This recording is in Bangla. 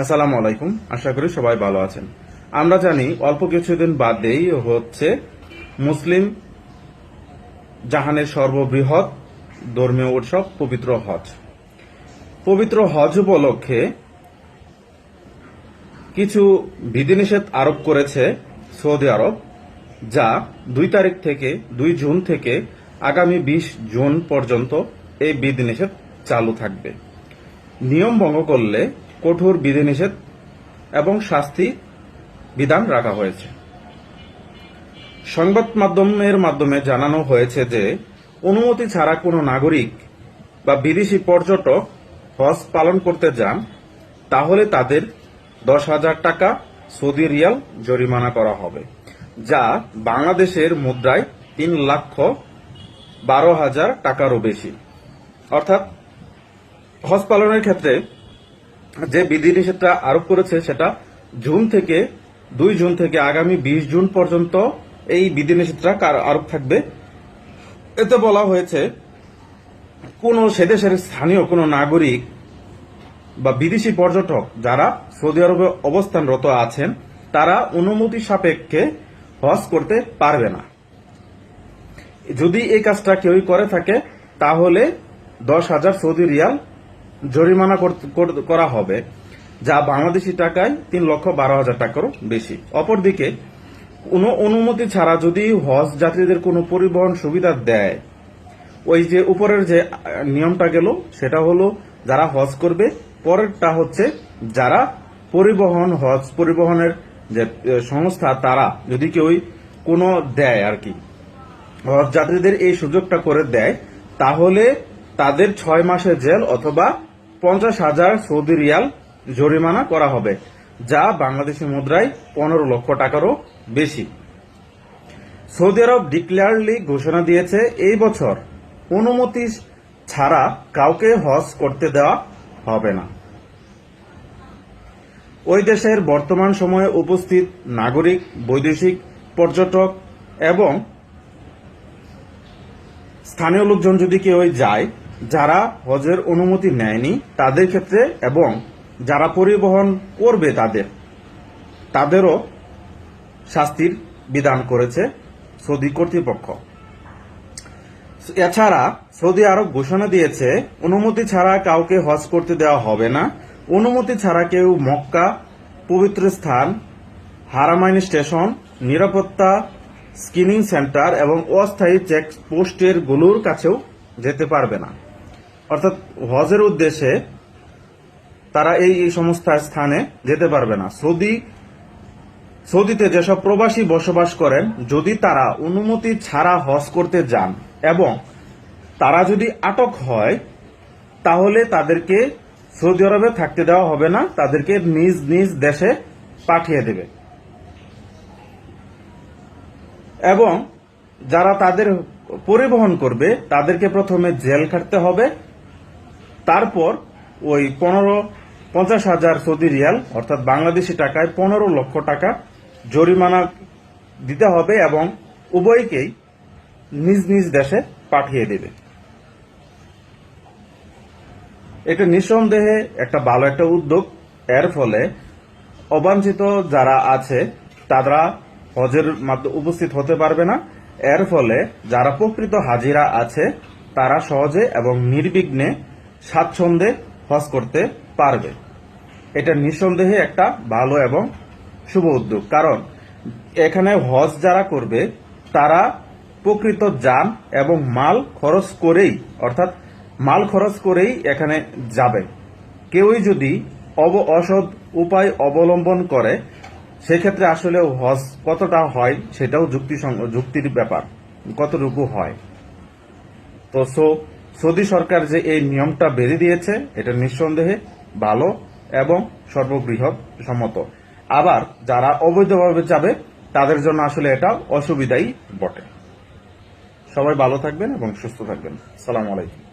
আসসালামু আলাইকুম, আশা করি সবাই ভালো আছেন। আমরা জানি অল্প কিছুদিন বাদেই হচ্ছে মুসলিম জাহানের সর্ববৃহৎ ধর্মীয় উৎসব পবিত্র হজ। পবিত্র হজ উপলক্ষে কিছু বিধিনিষেধ আরোপ করেছে সৌদি আরব, যা দুই তারিখ থেকে, দুই জুন থেকে আগামী বিশ জুন পর্যন্ত এই বিধিনিষেধ চালু থাকবে। নিয়ম ভঙ্গ করলে কঠোর বিধিনিষেধ এবং শাস্তি বিধান রাখা হয়েছে। সংবাদ মাধ্যমের মাধ্যমে জানানো হয়েছে যে, অনুমতি ছাড়া কোনো নাগরিক বা বিদেশি পর্যটক হজ পালন করতে যান, তাহলে তাদের দশ হাজার টাকা সৌদি রিয়াল জরিমানা করা হবে, যা বাংলাদেশের মুদ্রায় তিন লক্ষ বারো হাজার টাকারও বেশি। অর্থাৎ হজ পালনের ক্ষেত্রে যে বিধিনিষেধটা আরোপ করেছে সেটা জুন থেকে, দুই জুন থেকে আগামী বিশ জুন পর্যন্ত এই বিধিনিষেধটা আরোপ থাকবে। এতে বলা হয়েছে, কোন সেদেশের স্থানীয় কোনো নাগরিক বা বিদেশি পর্যটক যারা সৌদি আরবে অবস্থানরত আছেন, তারা অনুমতি সাপেক্ষে হজ করতে পারবে না। যদি এই কাজটা কেউই করে থাকে, তাহলে দশ হাজার সৌদি রিয়াল জরিমানা করা হবে, যা বাংলাদেশি টাকায় তিন লক্ষ বারো হাজার টাকারও বেশি। অপরদিকে, কোনো অনুমতি ছাড়া যদি হজ যাত্রীদের কোনো পরিবহন সুবিধা দেয়, ওই যে উপরের যে নিয়মটা গেল, সেটা হলো যারা হজ করবে, পরেরটা হচ্ছে যারা পরিবহন, হজ পরিবহনের যে সংস্থা, তারা যদি কেউ কোনো দেয় আর কি, হজ যাত্রীদের এই সুযোগটা করে দেয়, তাহলে তাদের ছয় মাসের জেল অথবা পঞ্চাশ হাজার সৌদি রিয়াল জরিমানা করা হবে, যা বাংলাদেশি মুদ্রায় পনেরো লক্ষ টাকারও বেশি। সৌদি আরব ডিক্লেয়ারলি ঘোষণা দিয়েছে, এই বছর অনুমতি ছাড়া কাউকে হজ করতে দেওয়া হবে না। ওই দেশের বর্তমান সময়ে উপস্থিত নাগরিক, বৈদেশিক পর্যটক এবং স্থানীয় লোকজন যদি কেউ যায় যারা হজের অনুমতি নেয়নি তাদের ক্ষেত্রে এবং যারা পরিবহন করবে তাদের, তাদেরও শাস্তির বিধান করেছে সৌদি কর্তৃপক্ষ। এছাড়া সৌদি আরব ঘোষণা দিয়েছে, অনুমতি ছাড়া কাউকে হজ করতে দেওয়া হবে না। অনুমতি ছাড়া কেউ মক্কা পবিত্র স্থান, হারামাইন স্টেশন, নিরাপত্তা স্ক্রিনিং সেন্টার এবং অস্থায়ী চেক পোস্টেরগুলোর কাছেও যেতে পারবে না। অর্থাৎ হজের উদ্দেশ্যে তারা এই এই সমস্ত স্থানে যেতে পারবে না। সৌদি, সৌদিতে যেসব প্রবাসী বসবাস করেন, যদি তারা অনুমতি ছাড়া হজ করতে যান এবং তারা যদি আটক হয়, তাহলে তাদেরকে সৌদি আরবে থাকতে দেওয়া হবে না, তাদেরকে নিজ নিজ দেশে পাঠিয়ে দেবে। এবং যারা তাদের পরিবহন করবে, তাদেরকে প্রথমে জেল খাটতে হবে তারপর ওই পনেরো, পঞ্চাশ হাজার সৌদি রিয়াল, অর্থাৎ বাংলাদেশি টাকায় পনেরো লক্ষ টাকা জরিমানা দিতে হবে এবং উভয়কেই নিজ নিজ দেশে পাঠিয়ে দেবে। এটা নিঃসন্দেহে একটা ভালো একটা উদ্যোগ। এর ফলে অবাঞ্ছিত যারা আছে, তারা হজের মাধ্যমে উপস্থিত হতে পারবে না। এর ফলে যারা প্রকৃত হাজিরা আছে, তারা সহজে এবং নির্বিঘ্নে স্বাচ্ছন্দ্যে হজ করতে পারবে। এটা নিঃসন্দেহে একটা ভালো এবং শুভ উদ্যোগ। কারণ এখানে হজ যারা করবে, তারা প্রকৃত যান এবং মাল খরচ করেই, অর্থাৎ মাল খরচ করেই এখানে যাবে। কেউই যদি অব অসৎ উপায় অবলম্বন করে, সেক্ষেত্রে আসলে হজ কতটা হয় সেটাও যুক্তি যুক্তির ব্যাপার, কতটুকু হয়। তো সো সৌদি সরকার যে এই নিয়মটা বেঁধে দিয়েছে, এটা নিঃসন্দেহে ভালো এবং সর্ববৃহৎ সম্মত। আবার যারা অবৈধভাবে যাবে, তাদের জন্য আসলে এটা অসুবিধাই বটে। সবাই ভালো থাকবেন এবং সুস্থ থাকবেন। সালাম আলাইকুম।